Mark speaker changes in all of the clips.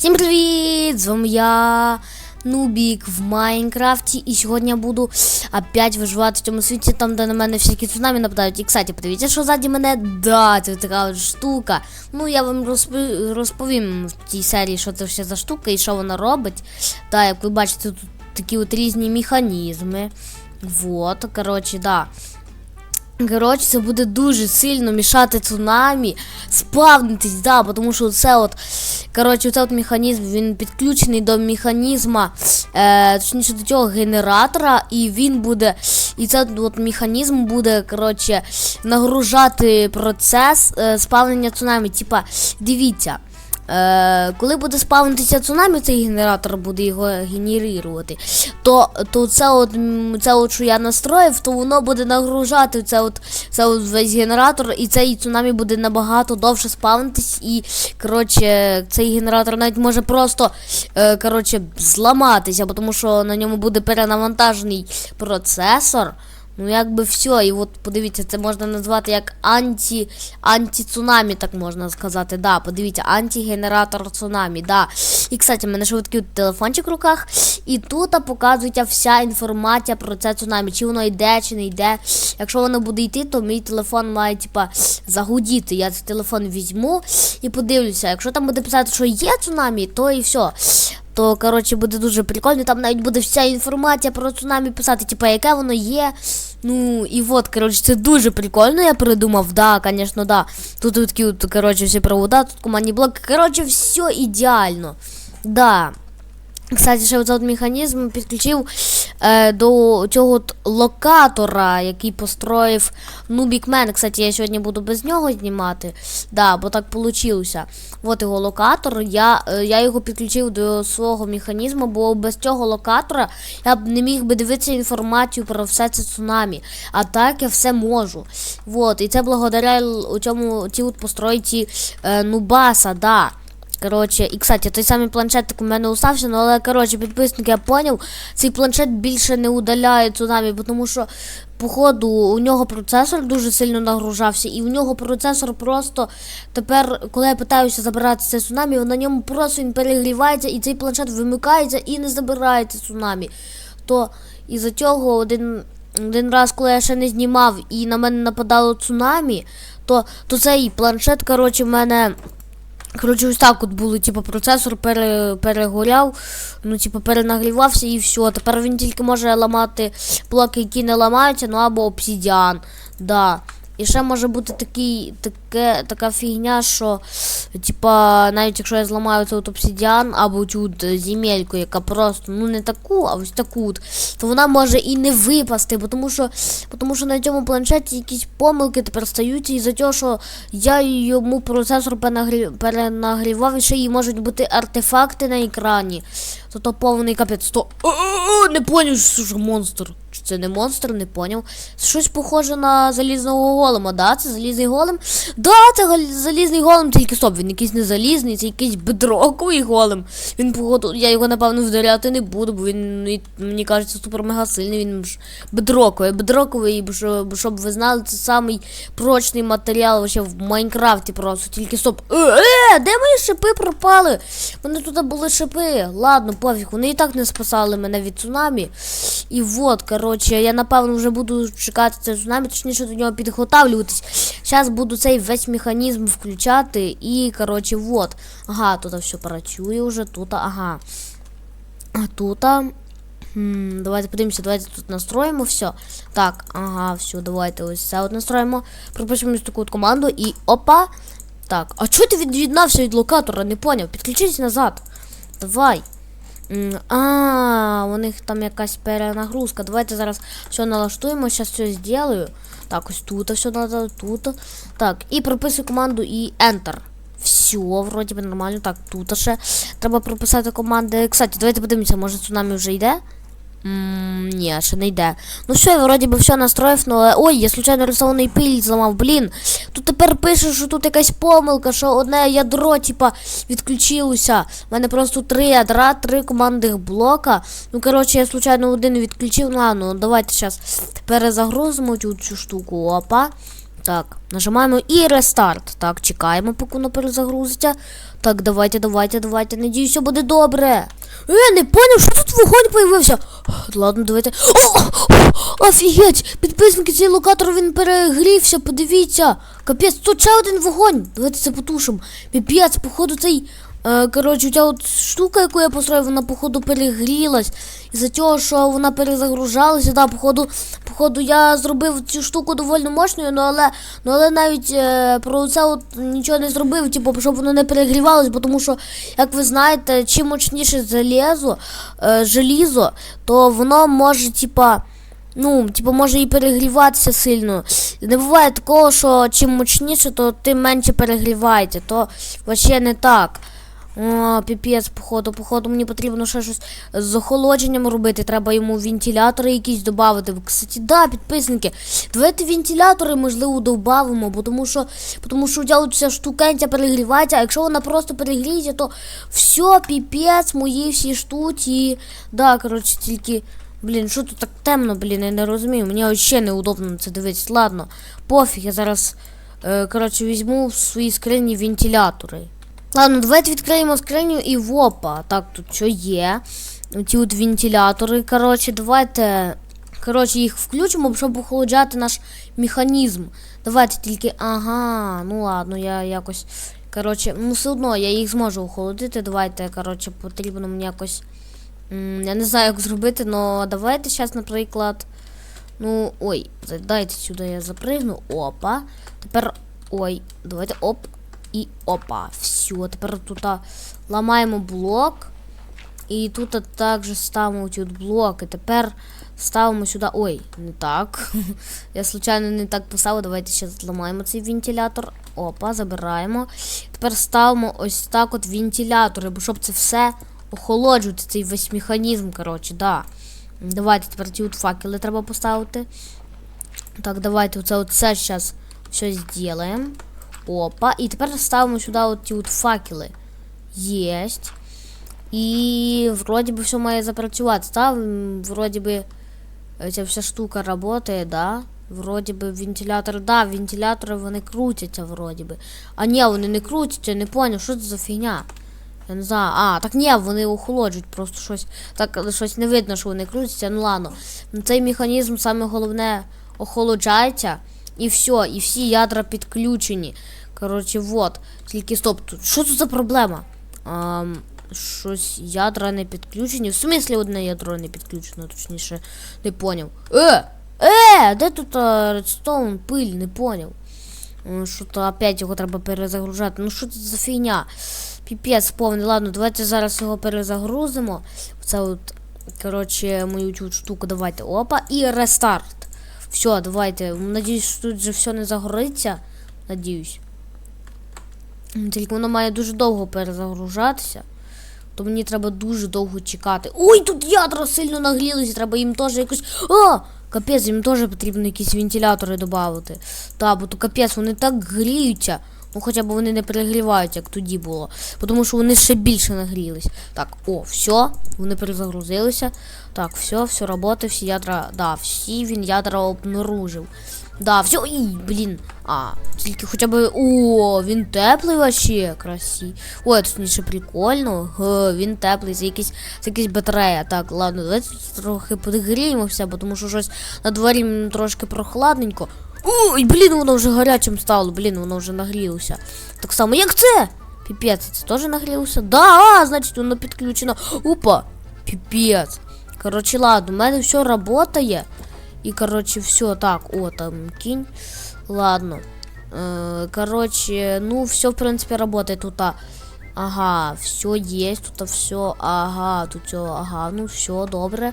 Speaker 1: Всім привіт! З вами я, Нубік в Майнкрафті. І сьогодні я буду опять виживати в цьому світі, там, де на мене всякі цунамі нападають. І, кстати, подивіться, що ззаді мене. Да, це така от штука. Ну, я вам розповім в цій серії, що це ще за штука і що вона робить. Так, як ви бачите, тут такі от різні механізми. Вот, коротше, да. Коротше, це буде дуже сильно мішати цунамі, спавнитись, да, тому що це от, коротше, цей от механізм, він підключений до механізма, е, точніше до цього генератора, і він буде, і цей от механізм буде, коротше, нагружати процес е, спавнення цунамі. Типа, дивіться. Е, коли буде спавнитися цунамі, цей генератор буде його генерувати, то, то це, от, це от, що я настроїв, то воно буде нагружати це от, це от весь генератор, і цей цунамі буде набагато довше спавнитись, і коротше, цей генератор навіть може просто е, коротше, зламатися, тому що на ньому буде перенавантажений процесор. Ну, якби все, і от подивіться, це можна назвати як анті, анті-цунамі, так можна сказати. Да, подивіться, антигенератор цунамі, да. І, кстати, в мене такий телефончик в руках, і тут показується вся інформація про це цунамі, чи воно йде, чи не йде. Якщо воно буде йти, то мій телефон має, типа, загудіти. Я цей телефон візьму і подивлюся. Якщо там буде писати, що є цунамі, то і все. То, коротше, буде дуже прикольно. Там навіть буде вся інформація про цунамі писати, типа, яке воно є. Ну, і от, коротше, це дуже прикольно, я придумав. Да, звісно, да. Тут такі, от, коротше, всі провода, тут командні блоки. Коротше, все ідеально. Да. Кстати, ще оцей механізм підключив е, до цього от локатора, який построїв Нубікмен. Кстати, я сьогодні буду без нього знімати. Да, бо так вийшло. От його локатор. Я, е, я його підключив до свого механізму, бо без цього локатора я б не міг би дивитися інформацію про все це цунамі. А так я все можу. Вот, і це благодаря цьому ті от постройці е, Нубаса, да. Коротше, і кстати, той самий планшетик у мене устався, ну але коротше, підписник, я поняв, цей планшет більше не удаляє цунамі, тому що, походу, у нього процесор дуже сильно нагружався, і у нього процесор просто тепер, коли я питаюся забирати це цунамі, на ньому просто він перегрівається, і цей планшет вимикається і не забирається цунамі. То із-за цього один. Один раз, коли я ще не знімав і на мене нападало цунамі, то, то цей планшет, коротше, в мене Коротше, ось так от було, типу, процесор пере, перегоряв, ну, типу, перенагрівався і все. Тепер він тільки може ламати блоки, які не ламаються, ну або обсідіан. Да. І ще може бути такий, таке, така фігня, що, типа, навіть якщо я зламаю цей от обсидіан або цю от земельку, яка просто, ну не таку, а ось таку, от, то вона може і не випасти, бо тому що, тому що на цьому планшеті якісь помилки тепер стаються із-за того, що я йому процесор перенагрівав, і ще і можуть бути артефакти на екрані. То то повний капець. То не поняв, що ж монстр. Чи це не монстр, не поняв. Щось похоже на залізного голема, да? Це залізний голем? Да, це залізний голем, тільки стоп, він якийсь не залізний, це якийсь бедроковий голем. Він походу, я його напевно вдаряти не буду, бо він мені кажеться супер мега сильний. Він бедроковий. Бедроковий, щоб ви знали, це самий прочний матеріал вообще в Майнкрафті просто. Тільки стоп. Е, е, де мої шипи пропали? Вони тут були шипи. Ладно, пофіг, вони і так не спасали мене від цунамі. І вот, коротше, я напевно вже буду чекати це цунамі, точніше до нього підготавлюватись. Зараз буду цей весь механізм включати і, коротше, вот. Ага, тут все працює вже, тут, ага. А тут. Давайте подивимося, давайте тут настроїмо все. Так, ага, все, давайте ось це от настроїмо. Пропишемо таку от команду і опа. Так, а чого ти від'єднався від локатора? Не поняв. Підключись назад. Давай. А, у них там якась перенагрузка. Давайте зараз все налаштуємо, зараз все зроблю. Так, ось тут все треба, тут. Так, і прописую команду і Enter. Все, вроді би нормально. Так, тут ще треба прописати команди. Кстати, давайте подивимося, може цунамі вже йде? Ммм, ні, ще не йде. Ну все, я вроді би все настроїв, ну але... Ой, я случайно рисований пиль зламав, блін. Тут тепер пише, що тут якась помилка, що одне ядро, типа, відключилося. У мене просто три ядра, три командних блока. Ну, коротше, я случайно один відключив. Ну, ладно, давайте зараз перезагрузимо цю, штуку. Опа. Так, нажимаємо і рестарт. Так, чекаємо, поки воно перезагрузиться. Так, давайте, давайте, давайте. Надіюсь, все буде добре. Е, не поняв, що тут вогонь появився. Ладно, давайте. О, офігеть! Підписники, цей локатор він перегрівся, подивіться. Капець, тут ще один вогонь. Давайте це потушимо. Піпець, походу, цей. Е, коротше, ця от штука, яку я построїв, вона, походу, перегрілась. Із-за цього, що вона перезагружалася, да, походу, походу, я зробив цю штуку доволі мощною, ну але, ну, але навіть е, про це от нічого не зробив, типу, щоб воно не перегрівалось, бо тому що, як ви знаєте, чим мощніше залізо, е, желізо, то воно може, типа. Ну, типу, може і перегріватися сильно. Не буває такого, що чим мощніше, то тим менше перегрівається. То вообще не так. О, піпець, походу, походу, мені потрібно ще щось з охолодженням робити. Треба йому вентилятори якісь додати. Кстати, да, підписники. Давайте вентилятори, можливо, додамо, бо тому що, тому що ця штукенця перегрівається, а якщо вона просто перегріється, то все, піпець, мої всі штуці. Да, коротше, тільки. Блін, що тут так темно, блін, я не розумію. Мені взагалі неудобно це дивитися. Ладно, пофіг, я зараз, е, коротше, візьму в свої скрині вентилятори. Ладно, давайте відкриємо скриню і вопа. Так, тут що є? Ті от вентилятори. Коротше, давайте. Коротше, їх включимо, щоб охолоджати наш механізм. Давайте тільки. Ага, ну ладно, я якось. Коротше, ну все одно я їх зможу охолодити. Давайте, коротше, потрібно мені якось. Я не знаю, як зробити, але давайте зараз, наприклад. Ну, ой, дайте сюди я запригну. Опа. Тепер. Ой, давайте оп. І опа. Все, тепер тут ламаємо блок. І тут також ставимо ці от блоки. Тепер ставимо сюди. Ой, не так. Я случайно не так поставив. Давайте ще зламаємо цей вентилятор. Опа, забираємо. Тепер ставимо ось так от вентилятори, щоб це все охолоджувати, цей весь механізм, коротше, да. Давайте тепер ті от факели треба поставити. Так, давайте оце от все зараз все зробимо. Опа. І тепер ставимо сюди от от факели. Єсть. І вроді би все має запрацювати. Та, вроді би е, ця вся штука працює, да? Вроді би вентилятор, да, вентилятори вони крутяться, вроді би. А ні, вони не крутяться, не поняв, що це за фігня. Я не знаю. А, так ні, вони охолоджують, просто щось. Так, щось не видно, що вони крутяться. Ну ладно. Ну, Цей механізм саме головне охолоджається. І все, і всі ядра підключені. Коротше, вот. Тільки стоп, тут що тут за проблема? Ам, щось ядра не підключені. В смислі одне ядро не підключено, точніше, не поняв. Е! Е! Де тут а, редстоун, пиль, не поняв. Що то опять його треба перезагружати. Ну що це за фігня? Піпець повний. Ладно, давайте зараз його перезагрузимо. Це от, коротше, мою цю штуку давайте. Опа, і рестарт. Все, давайте. Надіюсь, тут же все не загориться. Надіюсь. Тільки воно має дуже довго перезагружатися. То мені треба дуже довго чекати. Ой, тут ядра сильно нагрілися, треба їм теж якось. А! Капець, їм теж потрібно якісь вентилятори додати. Та, бо то капець, вони так гріються. Ну хоча б вони не перегріваються, як тоді було. Тому що вони ще більше нагрілись. Так, о, все, вони перезагрузилися. Так, все, все роботи, всі ядра. Да, всі він ядра обнаружив. Да, все, і, блін. А, тільки хоча б. О, він теплий вообще, красі. Ой, точніше прикольно. Ге, він теплий, це якийсь, це якийсь батарея. Так, ладно, давайте трохи подігріємося, бо тому що щось на дворі трошки прохладненько. Ой, блін, воно вже гарячим стало, блін, воно вже нагрілося. Так само, як це? Піпець, це теж нагрілося? Да, а, значить воно підключено. Опа, піпець. Коротше, ладно, у мене все працює. І, коротше, все, так, о, там кінь. Ладно. Э, короче, ну, все, в принципе, работает тут. Ага, все есть, тут все, ага, тут все, ага, ну все, добре.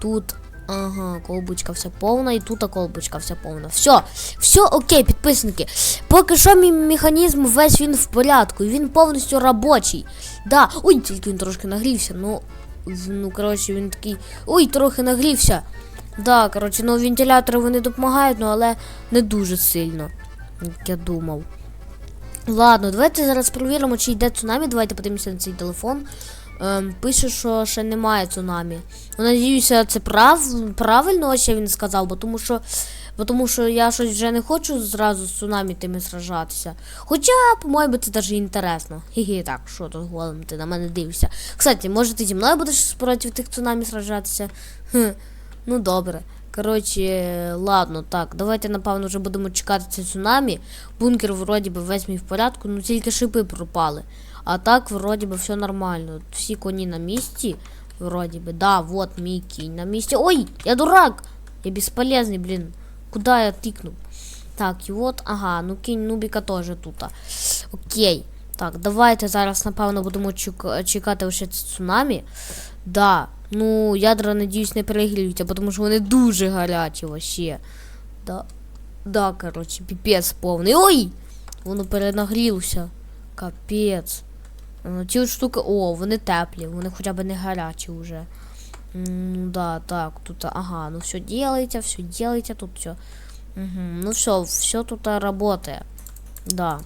Speaker 1: Тут, ага, колбочка вся повна, і тут колбочка вся повна. Все, все окей, підписники. Поки що мій механізм весь він в порядку, і він повністю робочий. Да, ой, тільки він трошки нагрівся, ну, ну, коротше, він такий, ой, трохи нагрівся. Да, коротше, ну вентилятори вони допомагають, ну але не дуже сильно, як я думав. Ладно, давайте зараз перевіримо, чи йде цунамі. Давайте подивимося на цей телефон. Ем, пише, що ще немає цунамі. Ну, надіюся, це прав... правильно ще він сказав, бо тому що Бо тому що я щось вже не хочу зразу з цунамі тими сражатися. Хоча, по-моєму, це навіть інтересно. Хі-хі, так, що тут голим ти на мене дивишся. Кстати, може ти зі мною будеш проти тих цунамі сражатися? Хм, ну добре. Коротше, ладно, так, давайте, напевно, вже будемо чекати це цунамі. Бункер вроді би весь мій в порядку, ну тільки шипи пропали. А так, вроді би, все нормально. Всі коні на місці. Вроді би, да, вот мій кінь на місці. Ой, я дурак! Я бесполезный, блин. Куда я тыкнул? Так, і от, ага, ну кінь Нубіка теж тут. Окей. Так, давайте зараз, напевно, будемо чекати ще цунамі. Да. Ну, ядра, надіюсь, не перегріються, тому що вони дуже гарячі вообще. Да, да коротше, піпець повний. Ой! Воно перенагрілося. Капец. Ну, ці штуки... О, вони теплі, вони хоча б не гарячі вже. Ну да, так, тут, ага, ну все делайте, все делайте, тут все. Угу, Ну все, все тут работает. Да.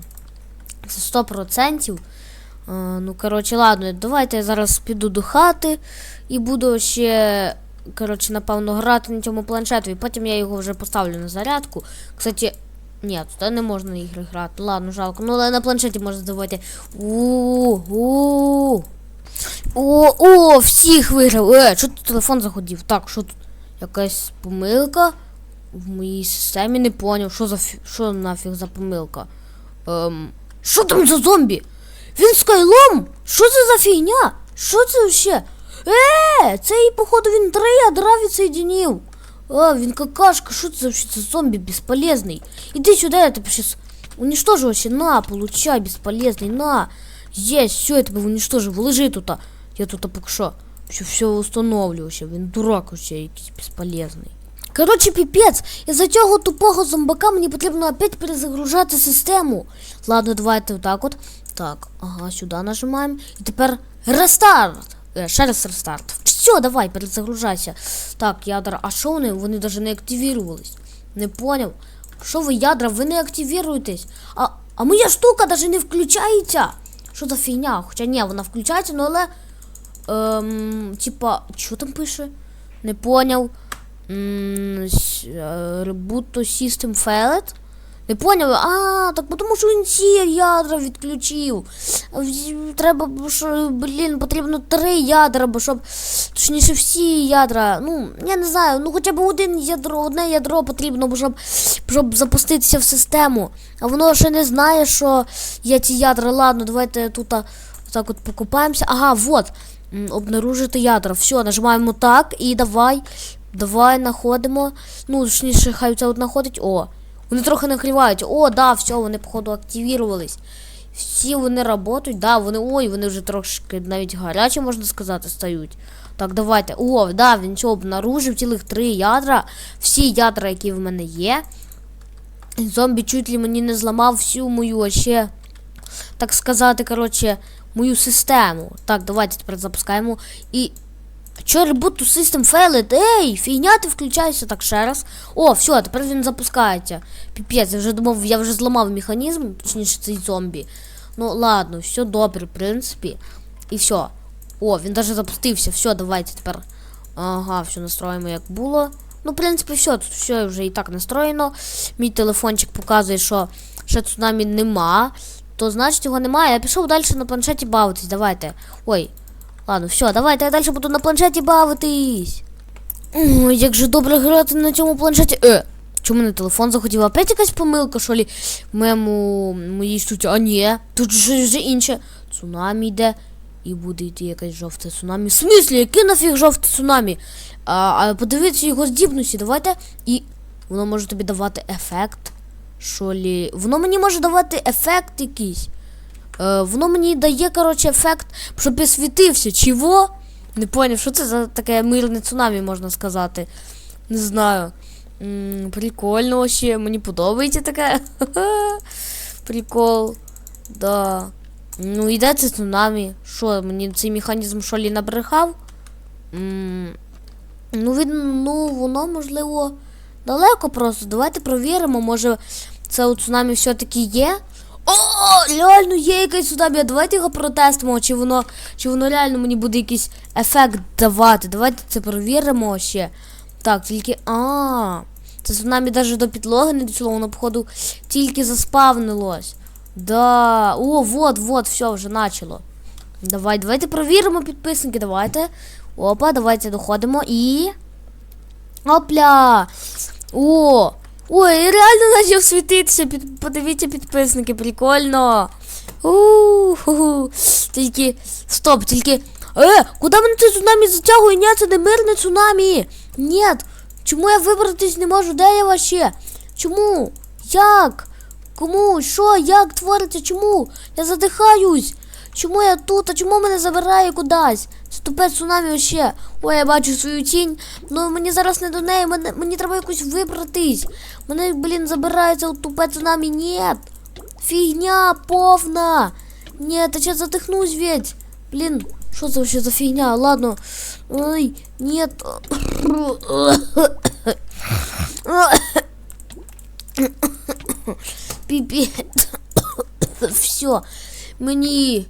Speaker 1: Це 100%. Е, ну, коротше, ладно, давайте я зараз піду до хати і буду ще. Коротше, напевно, грати на цьому планшеті. Потім я його вже поставлю на зарядку. Кстати, ні, тут не можна ігри грати. Ладно, жалко. Ну, але на планшеті можна здавати. О, о, всіх виграв. Е, що тут телефон заходів? Так, що тут? Якась помилка в моїй системі не поняв. Що за що нафіг за помилка? Ем, Що там за зомбі? Він скайлом? Що це за фігня? Що це вообще? Е, цей, походу, він три ядра відсоединив. А, він какашка, що це вообще за зомбі безполезний? Іди сюди, я тебе сейчас уничтожу вообще. На, получай, бесполезный, на. Есть, все, я тебе уничтожив. Лежи тут. Я тут поки що все, все установлю вообще. Він дурак вообще якийсь безполезний. Коротше, піпець, із-за цього тупого зомбака мені потрібно опять перезагружати систему. Ладно, давайте отак от. Так, ага, сюди нажимаємо. І тепер рестарт. Е, ще рестарт. Все, давай, перезагружайся. Так, ядра, а що вони? Вони навіть не активірувались. Не поняв. Що ви, ядра, ви не активіруєтесь? А, а моя штука навіть не включається. Що за фігня? Хоча ні, вона включається, ну але. Ем, типа, що там пише? Не поняв. To System failed? Не поняв? А, так тому що він ці ядра відключив. Треба, що, блін, потрібно три ядра, бо щоб. Точніше, всі ядра. Ну, я не знаю, ну хоча б один ядро, одне ядро потрібно, бо щоб, щоб запуститися в систему. А воно ще не знає, що є ці ядра. Ладно, давайте тут так от покупаємося. Ага, вот. Обнаружити ядра. Все, нажимаємо так і давай. Давай знаходимо. Ну, точніше, хай це от знаходить. О. Вони трохи нагрівають. О, да, все, вони, походу, активірувались. Всі вони працюють, да, вони. Ой, вони вже трошки навіть гарячі, можна сказати, стають. Так, давайте. О, да, він цього обнаружив цілих три ядра. Всі ядра, які в мене є. Зомбі чуть ли мені не зламав всю мою ще, так сказати, коротше, мою систему. Так, давайте тепер запускаємо. І. Чо reboot to system? Ей, фігня, ти включайся так ще раз. О, все, тепер він запускається. Піпець, я вже думав, я вже зламав механізм, точніше цей зомбі. Ну ладно, все добре, в принципі. І все. О, він навіть запустився. Все, давайте тепер. Ага, все настроїмо як було. Ну, в принципі, все, тут все вже і так настроєно. Мій телефончик показує, що ще цунамі нема. То значить його немає. Я пішов далі на планшеті бавитись. Давайте. Ой. Ладно, все, давайте я далі буду на планшеті бавитись. Як же добре грати на цьому планшеті. Е, чому не телефон захотів? Опять якась помилка, що лі в моєму моїй штуці. А ні, тут же інше. Цунамі йде. І буде йти якесь жовте цунамі. В смислі, яке нафіг жовте цунамі? А, а подивіться його здібності, давайте. І воно може тобі давати ефект. Що лі. Воно мені може давати ефект якийсь. Е, воно мені дає, коротше, ефект, щоб я світився. Чого? Не поняв, що це за таке мирне цунамі, можна сказати. Не знаю. М, прикольно ще, мені подобається таке. Прикол. Да. Ну, іде це цунамі. Що, мені цей механізм що лі набрехав? М, Ну, від, ну, воно, можливо, далеко просто. Давайте провіримо, може це у цунамі все-таки є. О, реально є цунамі. А Давайте його протестимо, чи воно, чи воно реально мені буде якийсь ефект давати. Давайте це провіримо ще. Так, тільки. А. Це цунамі навіть до підлоги не дійшло, воно, походу, тільки заспавнилось. Да. О, вот, вот, все, вже начало. Давай, давайте провіримо підписники, давайте. Опа, давайте доходимо і. Опля! О! Ой, реально почав світитися. Під... Подивіться підписники, прикольно. У-ху-ху. Тільки. Стоп, тільки. Е, куди мене це цунамі затягує? Ні, це не мирне цунамі. Ні. Чому я вибратись не можу? Де я вообще? Чому? Як? Кому? Що? Як твориться? Чому? Я задихаюсь. Чому я тут? А чому мене забирає кудись? Це тупе цунамі вообще. Ой, я бачу свою тінь. Ну мені зараз не до неї, мене, мені треба якось вибратись. Мене, блін, забирається от тупе цунамі. Ні. Фігня повна. Ні, та сейчас задихнусь ведь. Блін, що це вообще за фігня? Ладно. Ой, нет. Пипец. Все. Мені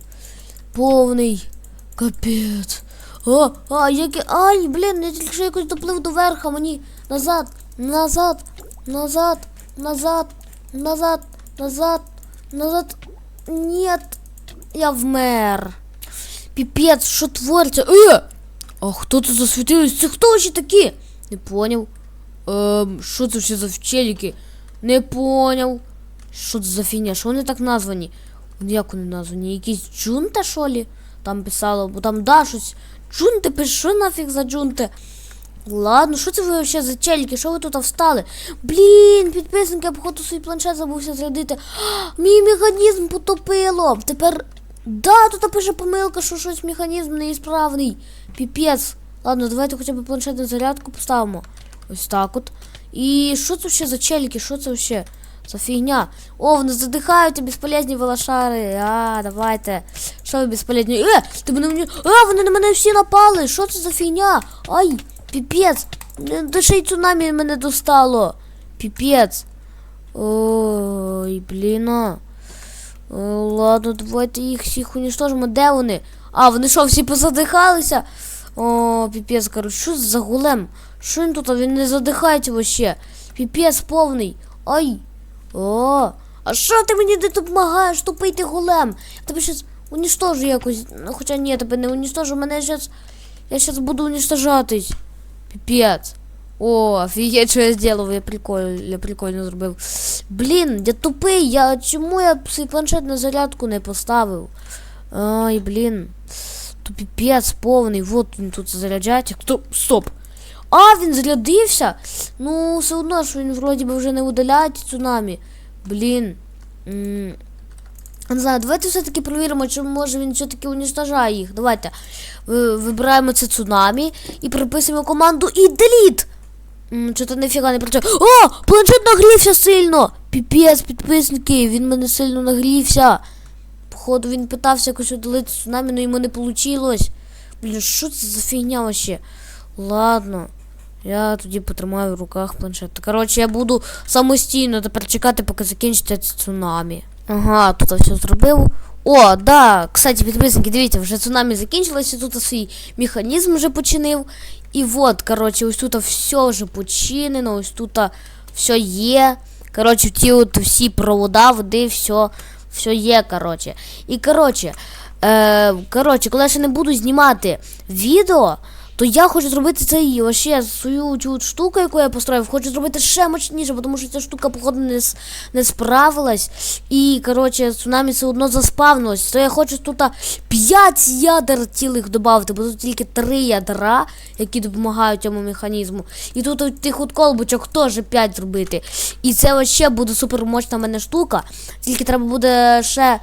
Speaker 1: повний капець. А, а, яке. Ай, блін, я тільки що якось доплив до верха. Мені назад, назад, назад, назад, назад, назад, назад. Нет. Я вмер. Піпець, що твориться? Е! А хто це засвітились? Це хто ще такі? Не поняв. Ем, що це ще за челіки? Не поняв. Що це за фігня? Що вони так названі? Як вони названі? Якісь джунта, що лі? Там писало, бо там да, щось. Джунти, пише, що нафіг за джунти? Ладно, що це ви вообще за челіки? Що ви тут встали? Блін, підписники, я походу свій планшет забувся зрядити. А, Мій механізм потопило. Тепер. Да, тут пише помилка, що щось механізм неісправний. Піпець. Ладно, давайте хоча б планшет на зарядку поставимо. Ось так от. І що це ще за челіки? Що це ще? За фігня. О, вони задихаються, безполезні волошари. А, давайте. Що ви безполезні? Е, ти мене мені. А, вони на мене всі напали. Що це за фігня? Ай, піпець. Е, До ще й цунамі мене достало. Піпець. Ой, блін. Е, Ладно, давайте їх всіх уничтожимо. Де вони? А, вони що, всі позадихалися? О, піпець, коротше, що за голем? Що він тут? Він не задихається вообще. Піпець повний. Ай. О, а що ти мені де допомагаєш тупити голем? Я тебе щас уничтожу якось. Ну, Хоча ні, я тебе не уничтожу, мене щас. Я щас буду уничтожатись. Піпець. О, офігеть, що я зробив, я прикольно, я прикольно зробив. Блін, я тупий, я чому я свій планшет на зарядку не поставив? Ай, блін. То піпець повний, вот він тут заряджається. Хто? Стоп! А, він зарядився? Ну, все одно, що він вроді би вже не удаляє цунамі. Блін. Не знаю, давайте все-таки перевіримо, чи може він все-таки уничтожає їх. Давайте. Вибираємо це цунамі і переписуємо команду і деліт. Що-то ніфіга не працює. О! Планшет нагрівся сильно! Піпець, підписники, він мене сильно нагрівся. Походу він питався якось удалити цунамі, але йому не вийшло. Блін, що це за фігня вообще? Ладно. Я тоді потримаю в руках планшет. Коротше, я буду самостійно тепер чекати, поки закінчиться цунамі. Ага, тут все зробив. О, да, кстати, підписники, дивіться, вже цунамі закінчилося, тут свій механізм вже починив. І от, коротше, ось тут все вже починено, ось тут все є. Коротше, ті от всі провода, води, все, все є, коротше. І коротше, е, коротше, коли я ще не буду знімати відео, то я хочу зробити це і вообще свою цю штуку, яку я построїв, хочу зробити ще мощніше, тому що ця штука, походу, не, не справилась. І, коротше, цунамі все одно заспавнилось. То я хочу тут 5 ядер цілих додати, бо тут тільки 3 ядра, які допомагають цьому механізму. І тут тих от колбочок теж 5 зробити. І це вообще буде супер мощна в мене штука. Тільки треба буде ще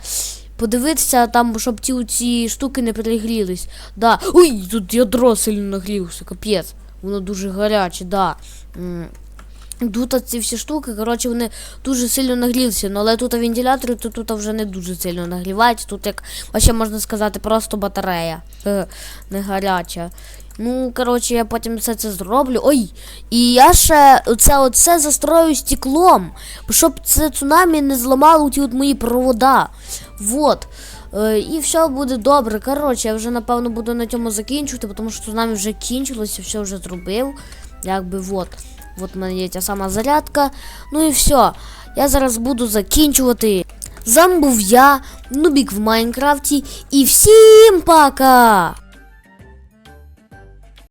Speaker 1: подивитися там, щоб ті ці штуки не перегрілись. Да. Ой, тут ядро сильно нагрілося, капець. Воно дуже гаряче, да. Тут ці всі штуки, коротше, вони дуже сильно нагрілися. Ну, але тут вентилятори, то тут вже не дуже сильно нагрівають. Тут, як ще можна сказати, просто батарея. Е, не гаряча. Ну, коротше, я потім все це зроблю. Ой! І я ще це оце застрою стеклом, щоб це цунамі не зламало ті от мої провода. Вот. Е, і все буде добре. Коротше, я вже напевно буду на цьому закінчувати, тому що цунамі вже кінчилося, все вже зробив. Якби вот. От у мене є ця сама зарядка. Ну і все. Я зараз буду закінчувати. З був я, Нубік в Майнкрафті, і всім пока!